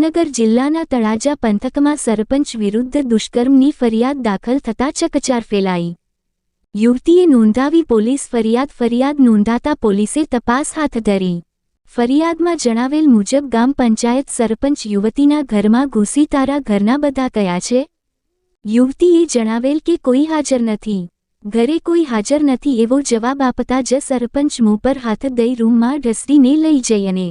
ભાવનગર જિલ્લાના તળાજા પંથકમાં સરપંચ વિરુદ્ધ દુષ્કર્મની ફરિયાદ દાખલ થતા ચકચાર ફેલાઈ. યુવતીએ નોંધાવી પોલીસ ફરિયાદ ફરિયાદ નોંધાતા પોલીસે તપાસ હાથ ધરી. ફરિયાદમાં જણાવેલ મુજબ ગામ પંચાયત સરપંચ યુવતીના ઘરમાં ઘૂસી તારા ઘરના બધા કયા છે. યુવતીએ જણાવેલ કે કોઈ હાજર નથી. ઘરે કોઈ હાજર નથી એવો જવાબ આપતા જ સરપંચ મોં પર હાથ દઈ રૂમમાં ઢસડીને લઈ જઈ અને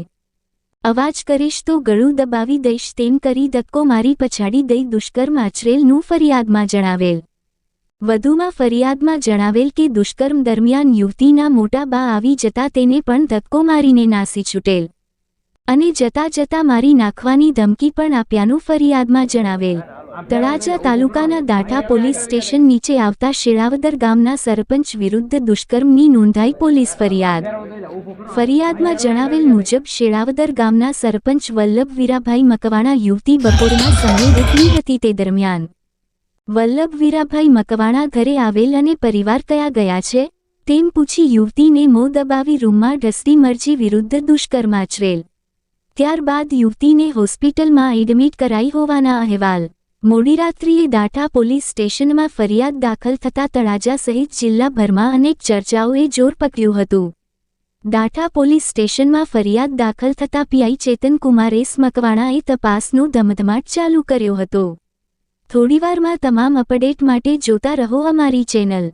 અવાજ કરીશ તો ગળું દબાવી દઈશ, તેમ કરી ધક્કો મારી પછાડી દઈ દુષ્કર્મ આચરેલનું ફરિયાદમાં જણાવેલ. વધુમાં ફરિયાદમાં જણાવેલ કે દુષ્કર્મ દરમિયાન યુવતીના મોટા બા આવી જતા તેને પણ ધક્કો મારીને નાસી છૂટેલ. અને જતા જતા મારી નાખવાની ધમકી પણ આપ્યાનું ફરિયાદમાં જણાવેલ. તળાજા તાલુકાના દાઠા પોલીસ સ્ટેશન નીચે આવતા શેળાવદર ગામના સરપંચ વિરુદ્ધ દુષ્કર્મની નોંધાઈ પોલીસ ફરિયાદ. ફરિયાદમાં જણાવેલ મુજબ શેળાવદર ગામના સરપંચ વલ્લભ વીરાભાઈ મકવાણા યુવતી બપોરના સમયે એકલી હતી તે દરમિયાન. વલ્લભ વીરાભાઈ મકવાણા ઘરે આવેલ અને પરિવાર કયા ગયા છે? તેમ પૂછી યુવતીને મોં દબાવી રૂમમાં ઢસડી મરજી વિરુદ્ધ દુષ્કર્મ આચરેલ. ત્યારબાદ યુવતીને હોસ્પિટલમાં એડમિટ કરાઈ હોવાના અહેવાલ. મોડી રાત્રિએ દાઠા પોલીસ સ્ટેશનમાં ફરિયાદ દાખલ થતા તળાજા સહિત જિલ્લાભરમાં અનેક ચર્ચાઓએ જોર પકડ્યું હતું. દાઠા પોલીસ સ્ટેશનમાં ફરિયાદ દાખલ થતા પીઆઈ ચેતનકુમાર એસ મકવાણાએ તપાસનો ધમધમાટ ચાલુ કર્યો હતો. થોડીવારમાં તમામ અપડેટ માટે જોતા રહો અમારી ચેનલ.